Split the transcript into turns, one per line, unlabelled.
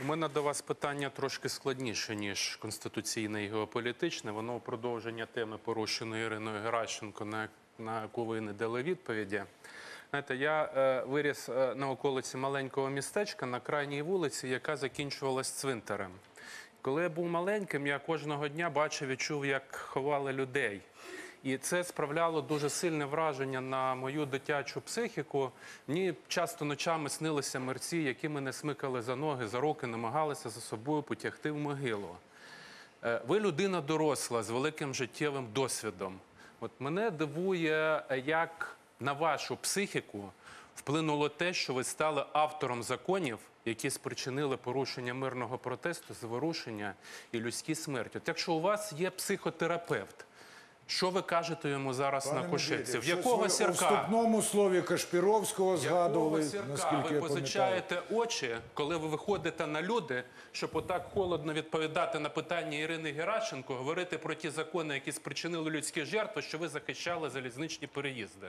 У мене до вас питання трошки складніше, ніж конституційне і геополітичне. Воно продовження теми, порушеної Іриною Геращенко, на, на яку ви не дали відповіді. Знаєте, я е, виріс е, на околиці маленького містечка на крайній вулиці, яка закінчувалась цвинтарем. Коли я був маленьким, я кожного дня бачив і чув, як ховали людей. І це справляло дуже сильне враження на мою дитячу психіку. Мені часто ночами снилися мерці, які мене смикали за ноги, за руки, намагалися за собою потягти в могилу. Е, Ви людина доросла з великим життєвим досвідом. От мене дивує, е, як на вашу психіку вплинуло те, що ви стали автором законів, які спричинили порушення мирного протесту, заворушення і людські смерті. От якщо у вас є психотерапевт, що ви кажете йому зараз на кошетці? В якого
У
сірка?
вступному слові Кашпіровського згадували,
Якого сірка
наскільки
ви
я
позичаєте очі, коли ви виходите на люди, щоб отак холодно відповідати на питання Ірини Геращенко, говорити про ті закони, які спричинили людські жертви, що ви захищали залізничні переїзди?